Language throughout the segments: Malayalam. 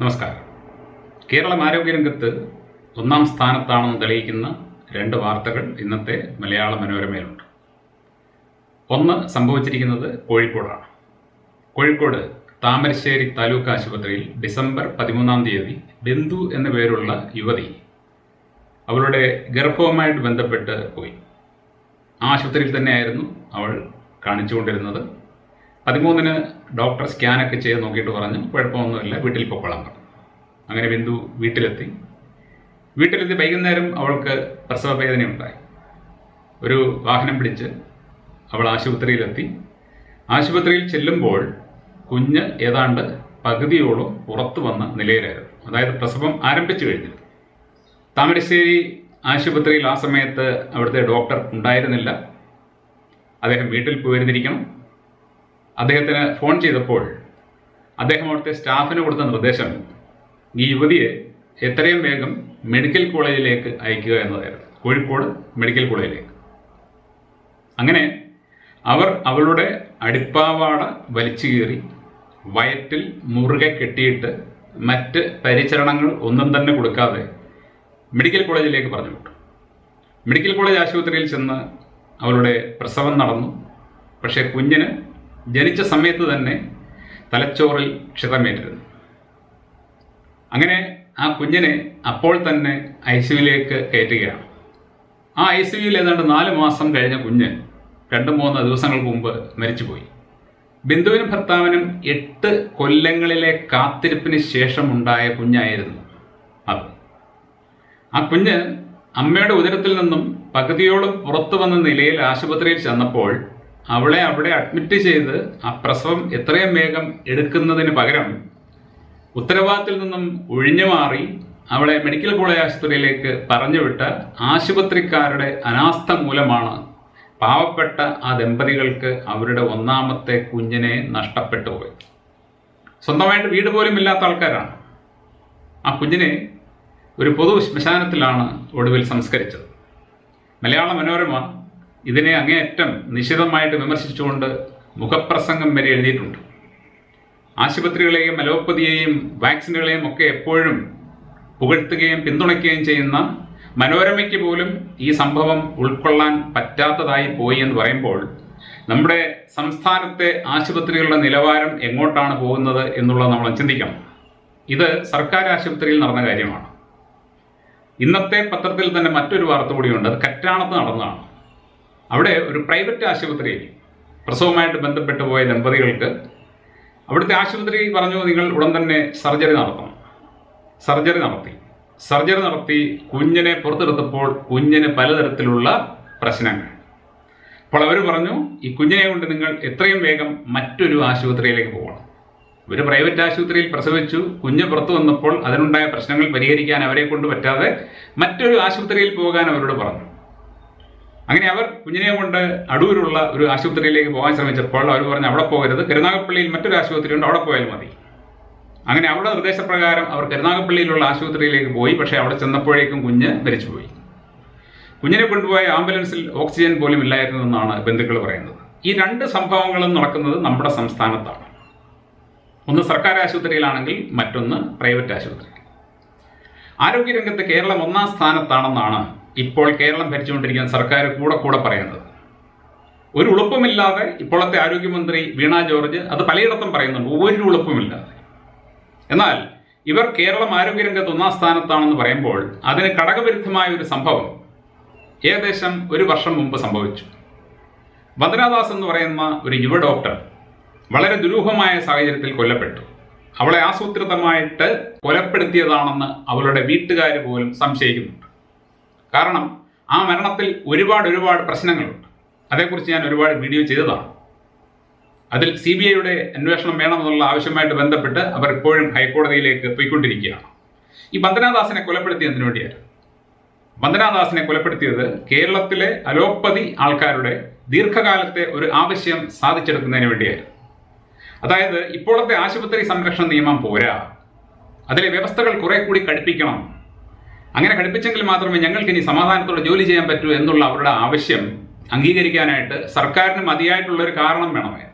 നമസ്കാരം. കേരളം ആരോഗ്യരംഗത്ത് ഒന്നാം സ്ഥാനത്താണെന്ന് തെളിയിക്കുന്ന രണ്ട് വാർത്തകൾ ഇന്നത്തെ മലയാള മനോരമയിലുണ്ട്. ഒന്ന് സംഭവിച്ചിരിക്കുന്നത് കോഴിക്കോടാണ്. കോഴിക്കോട് താമരശ്ശേരി താലൂക്ക് ആശുപത്രിയിൽ ഡിസംബർ പതിമൂന്നാം തീയതി ബിന്ദു എന്ന പേരുള്ള യുവതി അവളുടെ ഗർഭവുമായിട്ട് ബന്ധപ്പെട്ട് പോയി. ആശുപത്രിയിൽ തന്നെയായിരുന്നു അവൾ കാണിച്ചുകൊണ്ടിരുന്നത്. പതിമൂന്നിന് ഡോക്ടർ സ്കാനൊക്കെ ചെയ്ത് നോക്കിയിട്ട് പറഞ്ഞു കുഴപ്പമൊന്നുമില്ല വീട്ടിൽ പൊക്കോളാൻ പറഞ്ഞു. അങ്ങനെ ബിന്ദു വീട്ടിലെത്തി. വീട്ടിലെത്തി വൈകുന്നേരം അവൾക്ക് പ്രസവ വേദനയുണ്ടായി ഒരു വാഹനം പിടിച്ച് അവൾ ആശുപത്രിയിലെത്തി. ആശുപത്രിയിൽ ചെല്ലുമ്പോൾ കുഞ്ഞ് ഏതാണ്ട് പകുതിയോളം പുറത്തു വന്ന നിലയിലായിരുന്നു. അതായത് പ്രസവം ആരംഭിച്ചു കഴിഞ്ഞിരുന്നു താമരശ്ശേരി ആശുപത്രിയിൽ ആ സമയത്ത് അവിടുത്തെ ഡോക്ടർ ഉണ്ടായിരുന്നില്ല. അദ്ദേഹം വീട്ടിൽ പോയിരുന്നിരിക്കണം. അദ്ദേഹത്തിന് ഫോൺ ചെയ്തപ്പോൾ അദ്ദേഹം അവിടുത്തെ സ്റ്റാഫിന് കൊടുത്ത നിർദ്ദേശം ഈ യുവതിയെ എത്രയും വേഗം മെഡിക്കൽ കോളേജിലേക്ക് അയക്കുക എന്നതായിരുന്നു. കോഴിക്കോട് മെഡിക്കൽ കോളേജിലേക്ക് അങ്ങനെ അവർ അവളുടെ അടിപ്പാവാട വലിച്ചു കീറി വയറ്റിൽ മുറുകെ കെട്ടിയിട്ട് മറ്റ് പരിചരണങ്ങൾ ഒന്നും തന്നെ കൊടുക്കാതെ മെഡിക്കൽ കോളേജിലേക്ക് പറഞ്ഞു വിട്ടു മെഡിക്കൽ കോളേജ് ആശുപത്രിയിൽ ചെന്ന് അവളുടെ പ്രസവം നടന്നു. പക്ഷേ കുഞ്ഞിന് ജനിച്ച സമയത്ത് തന്നെ തലച്ചോറിൽ ക്ഷതമേറ്റിരുന്നു അങ്ങനെ ആ കുഞ്ഞിനെ അപ്പോൾ തന്നെ ഐ സിയുവിലേക്ക് കയറ്റുകയാണ്. ആ ഐ സിയുയിൽ ഏതാണ്ട് നാല് മാസം കഴിഞ്ഞ കുഞ്ഞ് രണ്ട് മൂന്ന് ദിവസങ്ങൾക്ക് മുമ്പ് മരിച്ചുപോയി. ബിന്ദുവിനും ഭർത്താവിനും എട്ട് കൊല്ലങ്ങളിലെ കാത്തിരിപ്പിന് ശേഷം ഉണ്ടായ കുഞ്ഞായിരുന്നു അത്. ആ കുഞ്ഞ് അമ്മയുടെ ഉദരത്തിൽ നിന്നും പകുതിയോളം പുറത്തു വന്ന നിലയിൽ ആശുപത്രിയിൽ ചെന്നപ്പോൾ അവളെ അവിടെ അഡ്മിറ്റ് ചെയ്ത് ആ പ്രസവം എത്രയും വേഗം എടുക്കുന്നതിന് പകരം ഉത്തരവാദിത്തിൽ നിന്നും ഒഴിഞ്ഞു മാറി അവളെ മെഡിക്കൽ കോളേജ് ആശുപത്രിയിലേക്ക് പറഞ്ഞുവിട്ട ആശുപത്രിക്കാരുടെ അനാസ്ഥ മൂലമാണ് പാവപ്പെട്ട ആ ദമ്പതികൾക്ക് അവരുടെ ഒന്നാമത്തെ കുഞ്ഞിനെ നഷ്ടപ്പെട്ടു പോയി. സ്വന്തമായിട്ട് വീട് പോലും ഇല്ലാത്ത ആൾക്കാരാണ്. ആ കുഞ്ഞിനെ ഒരു പൊതു ശ്മശാനത്തിലാണ് ഒടുവിൽ സംസ്കരിച്ചത്. മലയാള മനോരമ ഇതിനെ അങ്ങേയറ്റം നിശിതമായിട്ട് വിമർശിച്ചുകൊണ്ട് മുഖപ്രസംഗം വരെ എഴുതിയിട്ടുണ്ട്. ആശുപത്രികളെയും അലോപ്പതിയെയും വാക്സിനുകളെയും ഒക്കെ എപ്പോഴും പുകഴ്ത്തുകയും പിന്തുണയ്ക്കുകയും ചെയ്യുന്ന മനോരമയ്ക്ക് പോലും ഈ സംഭവം ഉൾക്കൊള്ളാൻ പറ്റാത്തതായി പോയി എന്ന് പറയുമ്പോൾ നമ്മുടെ സംസ്ഥാനത്തെ ആശുപത്രികളുടെ നിലവാരം എങ്ങോട്ടാണ് പോകുന്നത് എന്നുള്ളത് നമ്മൾ ചിന്തിക്കണം. ഇത് സർക്കാർ ആശുപത്രിയിൽ നടന്ന കാര്യമാണ്. ഇന്നത്തെ പത്രത്തിൽ തന്നെ മറ്റൊരു വാർത്ത കൂടിയുണ്ട്. അത് കറ്റാണത്ത് നടന്നതാണ്. അവിടെ ഒരു പ്രൈവറ്റ് ആശുപത്രിയിൽ പ്രസവവുമായിട്ട് ബന്ധപ്പെട്ട് പോയ ദമ്പതികൾക്ക് അവിടുത്തെ ആശുപത്രി പറഞ്ഞു നിങ്ങൾ ഉടൻ തന്നെ സർജറി നടത്തണം. സർജറി നടത്തി. സർജറി നടത്തി കുഞ്ഞിനെ പുറത്തെടുത്തപ്പോൾ കുഞ്ഞിന് പലതരത്തിലുള്ള പ്രശ്നങ്ങൾ. അപ്പോൾ അവർ പറഞ്ഞു ഈ കുഞ്ഞിനെ കൊണ്ട് നിങ്ങൾ എത്രയും വേഗം മറ്റൊരു ആശുപത്രിയിലേക്ക് പോകണം. ഒരു പ്രൈവറ്റ് ആശുപത്രിയിൽ പ്രസവിച്ചു. കുഞ്ഞ് പുറത്തു വന്നപ്പോൾ അതിനുണ്ടായ പ്രശ്നങ്ങൾ പരിഹരിക്കാൻ അവരെ കൊണ്ട് പറ്റാതെ മറ്റൊരു ആശുപത്രിയിൽ പോകാൻ അവരോട് പറഞ്ഞു. അങ്ങനെ അവർ കുഞ്ഞിനെ കൊണ്ട് അടൂരുള്ള ഒരു ആശുപത്രിയിലേക്ക് പോകാൻ ശ്രമിച്ചപ്പോൾ അവർ പറഞ്ഞു അവിടെ പോകരുത്. കരുനാഗപ്പള്ളിയിൽ മറ്റൊരു ആശുപത്രി ഉണ്ട്. അവിടെ പോയാൽ മതി. അങ്ങനെ അവിടെ നിർദ്ദേശപ്രകാരം അവർ കരുനാഗപ്പള്ളിയിലുള്ള ആശുപത്രിയിലേക്ക് പോയി. പക്ഷേ അവിടെ ചെന്നപ്പോഴേക്കും കുഞ്ഞ് മരിച്ചുപോയി. കുഞ്ഞിനെ കൊണ്ടുപോയ ആംബുലൻസിൽ ഓക്സിജൻ പോലും ഇല്ലായിരുന്നു എന്നാണ് ബന്ധുക്കൾ പറയുന്നത്. ഈ രണ്ട് സംഭവങ്ങളും നടക്കുന്നത് നമ്മുടെ സംസ്ഥാനത്താണ്. ഒന്ന് സർക്കാർ ആശുപത്രിയിലാണെങ്കിൽ മറ്റൊന്ന് പ്രൈവറ്റ് ആശുപത്രി. ആരോഗ്യരംഗത്ത് കേരളം ഒന്നാം സ്ഥാനത്താണെന്നാണ് ഇപ്പോൾ കേരളം ഭരിച്ചുകൊണ്ടിരിക്കുന്ന സർക്കാർ കൂടെ കൂടെ പറയുന്നത്. ഒരു ഉളുപ്പമില്ലാതെ ഇപ്പോഴത്തെ ആരോഗ്യമന്ത്രി വീണ ജോർജ് അത് പലയിടത്തും പറയുന്നുണ്ട്. ഒരു ഉളുപ്പമില്ലാതെ. എന്നാൽ ഇവർ കേരളം ആരോഗ്യരംഗത്ത് ഒന്നാം സ്ഥാനത്താണെന്ന് പറയുമ്പോൾ അതിന് ഘടകവിരുദ്ധമായ ഒരു സംഭവം ഏകദേശം ഒരു വർഷം മുമ്പ് സംഭവിച്ചു. വന്ദനാദാസ് എന്ന് പറയുന്ന ഒരു യുവ ഡോക്ടർ വളരെ ദുരൂഹമായ സാഹചര്യത്തിൽ കൊല്ലപ്പെട്ടു. അവളെ ആസൂത്രിതമായിട്ട് കൊലപ്പെടുത്തിയതാണെന്ന് അവളുടെ വീട്ടുകാർ പോലും സംശയിക്കുന്നുണ്ട്. കാരണം ആ മരണത്തിൽ ഒരുപാട് ഒരുപാട് പ്രശ്നങ്ങളുണ്ട്. അതേക്കുറിച്ച് ഞാൻ ഒരുപാട് വീഡിയോ ചെയ്തതാണ്. അതിൽ സി ബി ഐയുടെ അന്വേഷണം വേണമെന്നുള്ള ആവശ്യമായിട്ട് ബന്ധപ്പെട്ട് അവർ ഇപ്പോഴും ഹൈക്കോടതിയിലേക്ക് പോയിക്കൊണ്ടിരിക്കുകയാണ്. ഈ ബന്ദനാദാസിനെ കൊലപ്പെടുത്തിയതിനു വേണ്ടിയായിരുന്നു? വന്ദനാദാസിനെ കൊലപ്പെടുത്തിയത് കേരളത്തിലെ അലോപ്പതി ആൾക്കാരുടെ ദീർഘകാലത്തെ ഒരു ആവശ്യം സാധിച്ചെടുക്കുന്നതിന് വേണ്ടിയായിരുന്നു. അതായത് ഇപ്പോഴത്തെ ആശുപത്രി സംരക്ഷണ നിയമം പോരാ. അതിലെ വ്യവസ്ഥകൾ കുറെ കൂടി കടുപ്പിക്കണം. അങ്ങനെ ഘടിപ്പിച്ചെങ്കിൽ മാത്രമേ ഞങ്ങൾക്ക് ഇനി സമാധാനത്തോടെ ജോലി ചെയ്യാൻ പറ്റൂ എന്നുള്ള അവരുടെ ആവശ്യം അംഗീകരിക്കാനായിട്ട് സർക്കാരിന് മതിയായിട്ടുള്ള ഒരു കാരണം വേണമേ.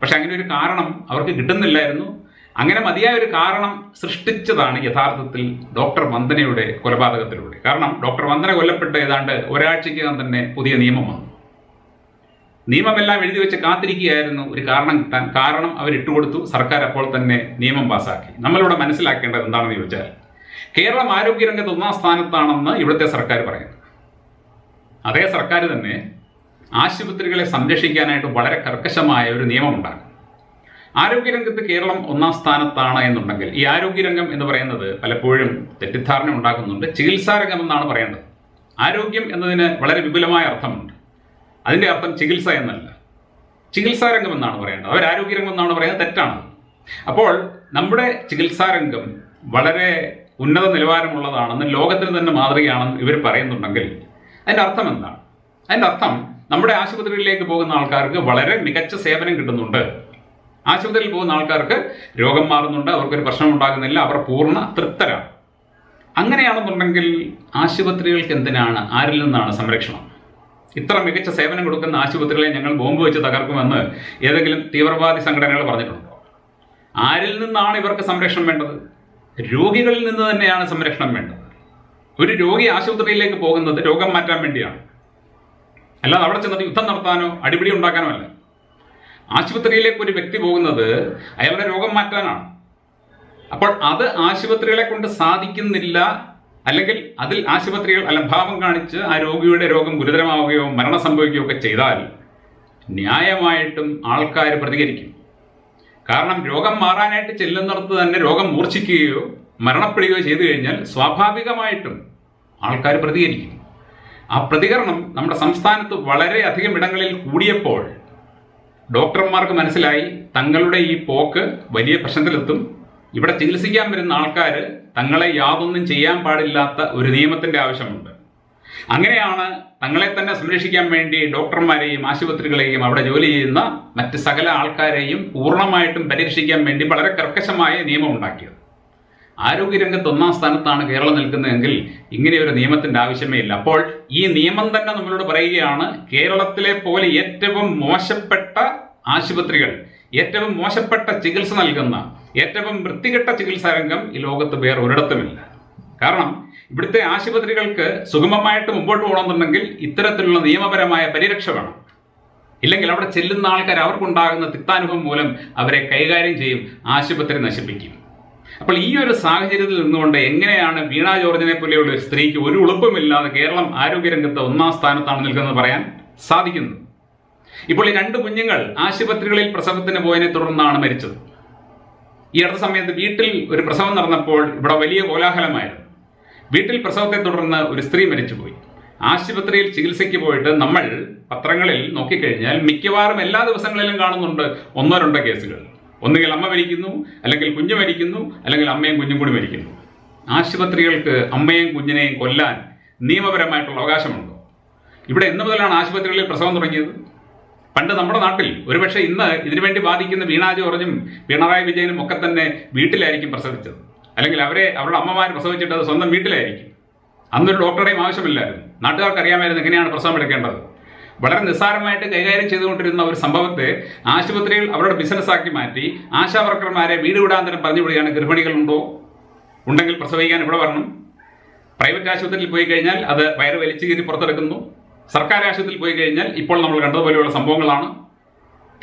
പക്ഷെ അങ്ങനെ ഒരു കാരണം അവർക്ക് കിട്ടുന്നില്ലായിരുന്നു. അങ്ങനെ മതിയായ ഒരു കാരണം സൃഷ്ടിച്ചതാണ് യഥാർത്ഥത്തിൽ ഡോക്ടർ വന്ദനയുടെ കൊലപാതകത്തിലൂടെ. കാരണം ഡോക്ടർ വന്ദന കൊല്ലപ്പെട്ട് ഏതാണ്ട് ഒരാഴ്ചയ്ക്കകം തന്നെ പുതിയ നിയമം വന്നു. നിയമമെല്ലാം എഴുതി വെച്ച് കാത്തിരിക്കുകയായിരുന്നു. ഒരു കാരണം കിട്ടാൻ കാരണം അവരിട്ടുകൊടുത്തു. സർക്കാർ അപ്പോൾ തന്നെ നിയമം പാസാക്കി. നമ്മളിവിടെ മനസ്സിലാക്കേണ്ടത് എന്താണെന്ന് ചോദിച്ചാൽ കേരളം ആരോഗ്യരംഗത്ത് ഒന്നാം സ്ഥാനത്താണെന്ന് ഇവിടുത്തെ സർക്കാർ പറയുന്നു. അതേ സർക്കാർ തന്നെ ആശുപത്രികളെ സംരക്ഷിക്കാനായിട്ട് വളരെ കർക്കശമായ ഒരു നിയമമുണ്ടാകും ആരോഗ്യരംഗത്ത് കേരളം ഒന്നാം സ്ഥാനത്താണ് എന്നുണ്ടെങ്കിൽ ഈ ആരോഗ്യരംഗം എന്ന് പറയുന്നത് പലപ്പോഴും തെറ്റിദ്ധാരണ ഉണ്ടാക്കുന്നുണ്ട്. ചികിത്സാരംഗം എന്നാണ് പറയേണ്ടത്. ആരോഗ്യം എന്നതിന് വളരെ വിപുലമായ അർത്ഥമുണ്ട്. അതിന്റെ അർത്ഥം ചികിത്സ എന്നല്ല. ചികിത്സാരംഗം എന്നാണ് പറയേണ്ടത്. അവർ ആരോഗ്യരംഗം എന്നാണ് പറയുന്നത് തെറ്റാണ്. അപ്പോൾ നമ്മുടെ ചികിത്സാരംഗം വളരെ ഉന്നത നിലവാരമുള്ളതാണെന്ന് ലോകത്തിന് തന്നെ മാതൃകയാണെന്ന് ഇവർ പറയുന്നുണ്ടെങ്കിൽ അതിന്റെ അർത്ഥം എന്താണ്? അതിന്റെ അർത്ഥം നമ്മുടെ ആശുപത്രികളിലേക്ക് പോകുന്ന ആൾക്കാർക്ക് വളരെ മികച്ച സേവനം കിട്ടുന്നുണ്ട്. ആശുപത്രിയിൽ പോകുന്ന ആൾക്കാർക്ക് രോഗം മാറുന്നുണ്ട് അവർക്കൊരു പ്രശ്നം ഉണ്ടാകുന്നില്ല അവർ പൂർണ തൃപ്തരാണ്. അങ്ങനെയാണെന്നുണ്ടെങ്കിൽ ആശുപത്രികൾക്ക് എന്തിനാണ്? ആരിൽ നിന്നാണ് സംരക്ഷണം? ഇത്ര മികച്ച സേവനം കൊടുക്കുന്ന ആശുപത്രികളെ ഞങ്ങൾ ബോംബ് വെച്ച് തകർക്കുമെന്ന് ഏതെങ്കിലും തീവ്രവാദി സംഘടനകൾ പറഞ്ഞിട്ടുണ്ടോ? ആരിൽ നിന്നാണ് ഇവർക്ക് സംരക്ഷണം വേണ്ടത്? രോഗികളിൽ നിന്ന് തന്നെയാണ് സംരക്ഷണം വേണ്ടത്. ഒരു രോഗി ആശുപത്രിയിലേക്ക് പോകുന്നത് രോഗം മാറ്റാൻ വേണ്ടിയാണ്. അല്ലാതെ അവിടെ ചെന്നിട്ട് യുദ്ധം നടത്താനോ അടിപിടി ഉണ്ടാക്കാനോ അല്ല. ആശുപത്രിയിലേക്ക് ഒരു വ്യക്തി പോകുന്നത് അയാളുടെ രോഗം മാറ്റാനാണ്. അപ്പോൾ അത് ആശുപത്രികളെ കൊണ്ട് സാധിക്കുന്നില്ല അല്ലെങ്കിൽ അതിൽ ആശുപത്രികൾ അലംഭാവം കാണിച്ച് ആ രോഗിയുടെ രോഗം ഗുരുതരമാവുകയോ മരണം സംഭവിക്കുകയോ ഒക്കെ ചെയ്താൽ ന്യായമായിട്ടും ആൾക്കാർ പ്രതികരിക്കും. കാരണം രോഗം മാറാനായിട്ട് ചെല്ലുന്നിടത്ത് തന്നെ രോഗം മൂർച്ഛിക്കുകയോ മരണപ്പെടുകയോ ചെയ്തു കഴിഞ്ഞാൽ സ്വാഭാവികമായിട്ടും ആൾക്കാർ പ്രതികരിക്കും. ആ പ്രതികരണം നമ്മുടെ സംസ്ഥാനത്ത് വളരെ അധികം ഇടങ്ങളിൽ കൂടിയപ്പോൾ ഡോക്ടർമാർക്ക് മനസ്സിലായി തങ്ങളുടെ ഈ പോക്ക് വലിയ പ്രശ്നത്തിലെത്തും. ഇവിടെ ചികിത്സിക്കാൻ വരുന്ന ആൾക്കാർ തങ്ങളെ യാതൊന്നും ചെയ്യാൻ പാടില്ലാത്ത ഒരു നിയമത്തിന്റെ ആവശ്യമുണ്ട്. അങ്ങനെയാണ് തങ്ങളെ തന്നെ സംരക്ഷിക്കാൻ വേണ്ടി ഡോക്ടർമാരെയും ആശുപത്രികളെയും അവിടെ ജോലി ചെയ്യുന്ന മറ്റ് സകല ആൾക്കാരെയും പൂർണമായിട്ടും പരിരക്ഷിക്കാൻ വേണ്ടി വളരെ കർക്കശമായ നിയമം ഉണ്ടാക്കിയത്. ആരോഗ്യരംഗത്ത് ഒന്നാം സ്ഥാനത്താണ് കേരളം നിൽക്കുന്നതെങ്കിൽ ഇങ്ങനെ ഒരു നിയമത്തിന്റെ ആവശ്യമേ ഇല്ല. അപ്പോൾ ഈ നിയമം തന്നെ നമ്മളോട് പറയുകയാണ് കേരളത്തിലെ പോലെ ഏറ്റവും മോശപ്പെട്ട ആശുപത്രികൾ ഏറ്റവും മോശപ്പെട്ട ചികിത്സ നൽകുന്ന ഏറ്റവും വൃത്തികെട്ട ചികിത്സാരംഗം ഈ ലോകത്ത് വേറെ ഒരിടത്തുമില്ല കാരണം ഇവിടുത്തെ ആശുപത്രികൾക്ക് സുഗമമായിട്ട് മുമ്പോട്ട് പോകണമെന്നുണ്ടെങ്കിൽ ഇത്തരത്തിലുള്ള നിയമപരമായ പരിരക്ഷ വേണം. ഇല്ലെങ്കിൽ അവിടെ ചെല്ലുന്ന ആൾക്കാർ അവർക്കുണ്ടാകുന്ന തിക്താനുഭവം മൂലം അവരെ കൈകാര്യം ചെയ്യും ആശുപത്രി നശിപ്പിക്കും. അപ്പോൾ ഈ ഒരു സാഹചര്യത്തിൽ നിന്നുകൊണ്ട് എങ്ങനെയാണ് വീണ ജോർജിനെ പോലെയുള്ള ഒരു സ്ത്രീക്ക് ഒരു ഉളുപ്പുമില്ലാതെ കേരളം ആരോഗ്യരംഗത്ത് ഒന്നാം സ്ഥാനത്താണ് നിൽക്കുന്നത് പറയാൻ സാധിക്കുന്നു. ഇപ്പോൾ ഈ രണ്ട് കുഞ്ഞുങ്ങൾ ആശുപത്രികളിൽ പ്രസവത്തിന് പോയതിനെ തുടർന്നാണ് മരിച്ചത്. ഈ അടുത്ത സമയത്ത് വീട്ടിൽ ഒരു പ്രസവം നടന്നപ്പോൾ ഇവിടെ വലിയ കോലാഹലമായിരുന്നു. വീട്ടിൽ പ്രസവത്തെ തുടർന്ന് ഒരു സ്ത്രീ മരിച്ചുപോയി. ആശുപത്രിയിൽ ചികിത്സയ്ക്ക് പോയിട്ട് നമ്മൾ പത്രങ്ങളിൽ നോക്കിക്കഴിഞ്ഞാൽ മിക്കവാറും എല്ലാ ദിവസങ്ങളിലും കാണുന്നുണ്ട് ഒന്നോ രണ്ടോ കേസുകൾ. ഒന്നുകിൽ അമ്മ മരിക്കുന്നു അല്ലെങ്കിൽ കുഞ്ഞ് മരിക്കുന്നു അല്ലെങ്കിൽ അമ്മയും കുഞ്ഞും കൂടി മരിക്കുന്നു. ആശുപത്രികൾക്ക് അമ്മയും കുഞ്ഞിനെയും കൊല്ലാൻ നിയമപരമായിട്ടുള്ള അവകാശമുണ്ടോ? ഇവിടെ എന്ന് മുതലാണ് ആശുപത്രികളിൽ പ്രസവം തുടങ്ങിയത്. പണ്ട് നമ്മുടെ നാട്ടിൽ ഒരുപക്ഷെ ഇന്ന് ഇതിനുവേണ്ടി ബാധിക്കുന്ന വീണാ ജോർജും പിണറായി വിജയനും ഒക്കെ തന്നെ വീട്ടിലായിരിക്കും പ്രസവിച്ചത്. അല്ലെങ്കിൽ അവരെ അവരുടെ അമ്മമാർ പ്രസവിച്ചിട്ട് അത് സ്വന്തം വീട്ടിലായിരിക്കും. അന്നൊരു ഡോക്ടറുടെയും ആവശ്യമില്ലായിരുന്നു. നാട്ടുകാർക്ക് അറിയാമായിരുന്നു എങ്ങനെയാണ് പ്രസവം എടുക്കേണ്ടത്. വളരെ നിസ്സാരമായിട്ട് കൈകാര്യം ചെയ്തുകൊണ്ടിരുന്ന ഒരു സംഭവത്തെ ആശുപത്രിയിൽ അവരുടെ ബിസിനസ്സാക്കി മാറ്റി ആശാ വർക്കർമാരെ വീട് വിടാന്തരം പറഞ്ഞു വിടുകയാണ്. ഗർഭിണികളുണ്ടോ? ഉണ്ടെങ്കിൽ പ്രസവിക്കാൻ ഇവിടെ വരണം. പ്രൈവറ്റ് ആശുപത്രിയിൽ പോയി കഴിഞ്ഞാൽ അത് വയറ് വലിച്ചു കീറി പുറത്തെടുക്കുന്നു. സർക്കാർ ആശുപത്രിയിൽ പോയി കഴിഞ്ഞാൽ ഇപ്പോൾ നമ്മൾ കണ്ടതുപോലെയുള്ള സംഭവങ്ങളാണ്.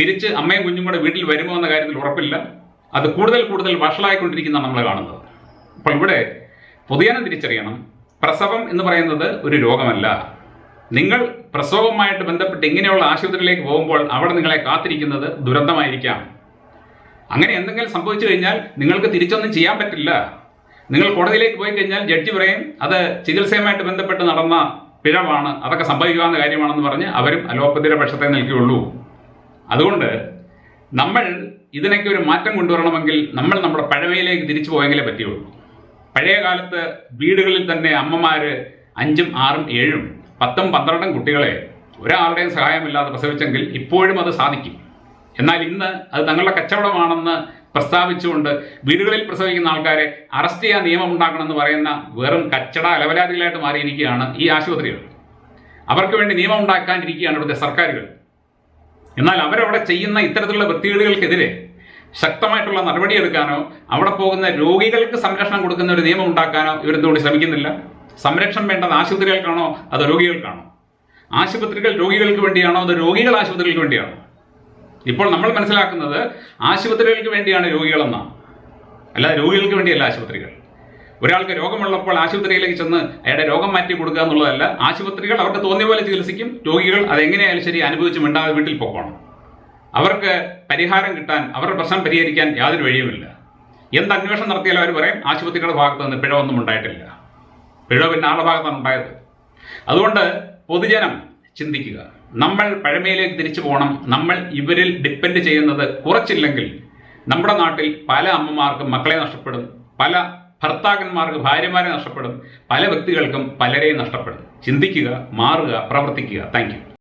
തിരിച്ച് അമ്മയും കുഞ്ഞും കൂടെ വീട്ടിൽ വരുമോ എന്ന കാര്യത്തിൽ ഉറപ്പില്ല. അത് കൂടുതൽ കൂടുതൽ വഷളായിക്കൊണ്ടിരിക്കുന്നതാണ് നമ്മൾ കാണുന്നത്. അപ്പോൾ ഇവിടെ പൊതുജനം തിരിച്ചറിയണം. പ്രസവം എന്ന് പറയുന്നത് ഒരു രോഗമല്ല. നിങ്ങൾ പ്രസവവുമായിട്ട് ബന്ധപ്പെട്ട് ഇങ്ങനെയുള്ള ആശുപത്രിയിലേക്ക് പോകുമ്പോൾ അവിടെ നിങ്ങളെ കാത്തിരിക്കുന്നത് ദുരന്തമായിരിക്കാം. അങ്ങനെ എന്തെങ്കിലും സംഭവിച്ചു കഴിഞ്ഞാൽ നിങ്ങൾക്ക് തിരിച്ചൊന്നും ചെയ്യാൻ പറ്റില്ല. നിങ്ങൾ കോടതിയിലേക്ക് പോയി കഴിഞ്ഞാൽ ജഡ്ജി പറയും അത് ചികിത്സയുമായിട്ട് ബന്ധപ്പെട്ട് നടന്ന പിഴവാണ്. അതൊക്കെ സംഭവിക്കാവുന്ന കാര്യമാണെന്ന് പറഞ്ഞ് അവരും അലോപ്പതിയുടെ പക്ഷത്തെ നിൽക്കുകയുള്ളൂ. അതുകൊണ്ട് നമ്മൾ ഇതിനൊക്കെ ഒരു മാറ്റം കൊണ്ടുവരണമെങ്കിൽ നമ്മൾ നമ്മുടെ പഴമയിലേക്ക് തിരിച്ചു പോയെങ്കിലേ പറ്റുകയുള്ളൂ. പഴയ കാലത്ത് വീടുകളിൽ തന്നെ അമ്മമാർ അഞ്ചും ആറും ഏഴും പത്തും പന്ത്രണ്ടും കുട്ടികളെ ഒരാളുടെയും സഹായമില്ലാതെ പ്രസവിച്ചെങ്കിൽ ഇപ്പോഴും അത് സാധിക്കും. എന്നാൽ ഇന്ന് അത് തങ്ങളുടെ കച്ചവടമാണെന്ന് പ്രസ്താവിച്ചുകൊണ്ട് വീടുകളിൽ പ്രസവിക്കുന്ന ആൾക്കാരെ അറസ്റ്റ് ചെയ്യാൻ നിയമം ഉണ്ടാക്കണമെന്ന് പറയുന്ന വെറും കച്ചട അലവലാതികളായിട്ട് മാറിയിരിക്കുകയാണ് ഈ ആശുപത്രികൾ. അവർക്ക് വേണ്ടി നിയമം ഉണ്ടാക്കാനിരിക്കുകയാണ് ഇവിടുത്തെ സർക്കാരുകൾ. എന്നാൽ അവരവിടെ ചെയ്യുന്ന ഇത്തരത്തിലുള്ള വൃത്തികേടുകൾക്കെതിരെ ശക്തമായിട്ടുള്ള നടപടി എടുക്കാനോ അവിടെ പോകുന്ന രോഗികൾക്ക് സംരക്ഷണം കൊടുക്കുന്ന ഒരു നിയമം ഉണ്ടാക്കാനോ ഇവരെന്തുകൊണ്ട് ശ്രമിക്കുന്നില്ല? സംരക്ഷണം വേണ്ടത് ആശുപത്രികൾക്കാണോ അതോ രോഗികൾക്കാണോ? ആശുപത്രികൾ രോഗികൾക്ക് വേണ്ടിയാണോ അതോ രോഗികൾ ആശുപത്രികൾക്ക് വേണ്ടിയാണോ? ഇപ്പോൾ നമ്മൾ മനസ്സിലാക്കുന്നത് ആശുപത്രികൾക്ക് വേണ്ടിയാണ് രോഗികളെന്നാണ്. അല്ലാതെ രോഗികൾക്ക് വേണ്ടിയല്ല ആശുപത്രികൾ. ഒരാൾക്ക് രോഗമുള്ളപ്പോൾ ആശുപത്രിയിലേക്ക് ചെന്ന് അയാളുടെ രോഗം മാറ്റി കൊടുക്കുക എന്നുള്ളതല്ല ആശുപത്രികൾ അവർക്ക് തോന്നിയ പോലെ ചികിത്സിക്കും രോഗികൾ അതെങ്ങനെയായാലും ശരി അനുഭവിച്ച് മിണ്ടാതെ വീട്ടിൽ പോകണം. അവർക്ക് പരിഹാരം കിട്ടാൻ അവരുടെ പ്രശ്നം പരിഹരിക്കാൻ യാതൊരു വഴിയുമില്ല. എന്ത് അന്വേഷണം നടത്തിയാലും അവർ പറയും ആശുപത്രികളുടെ ഭാഗത്ത് നിന്ന് പിഴവൊന്നും ഉണ്ടായിട്ടില്ല. പിഴവ് പിന്നെ ആളുടെ ഭാഗത്താണ് ഉണ്ടായത്? അതുകൊണ്ട് പൊതുജനം ചിന്തിക്കുക. നമ്മൾ പഴമയിലേക്ക് തിരിച്ചു പോകണം. നമ്മൾ ഇവരിൽ ഡിപ്പെൻഡ് ചെയ്യുന്നത് കുറച്ചില്ലെങ്കിൽ നമ്മുടെ നാട്ടിൽ പല അമ്മമാർക്കും മക്കളെ നഷ്ടപ്പെടും പല ഭർത്താക്കന്മാർക്ക് ഭാര്യമാരെ നഷ്ടപ്പെടും. പല വ്യക്തികൾക്കും പലരെയും നഷ്ടപ്പെടും. ചിന്തിക്കുക മാറുക പ്രവർത്തിക്കുക. താങ്ക്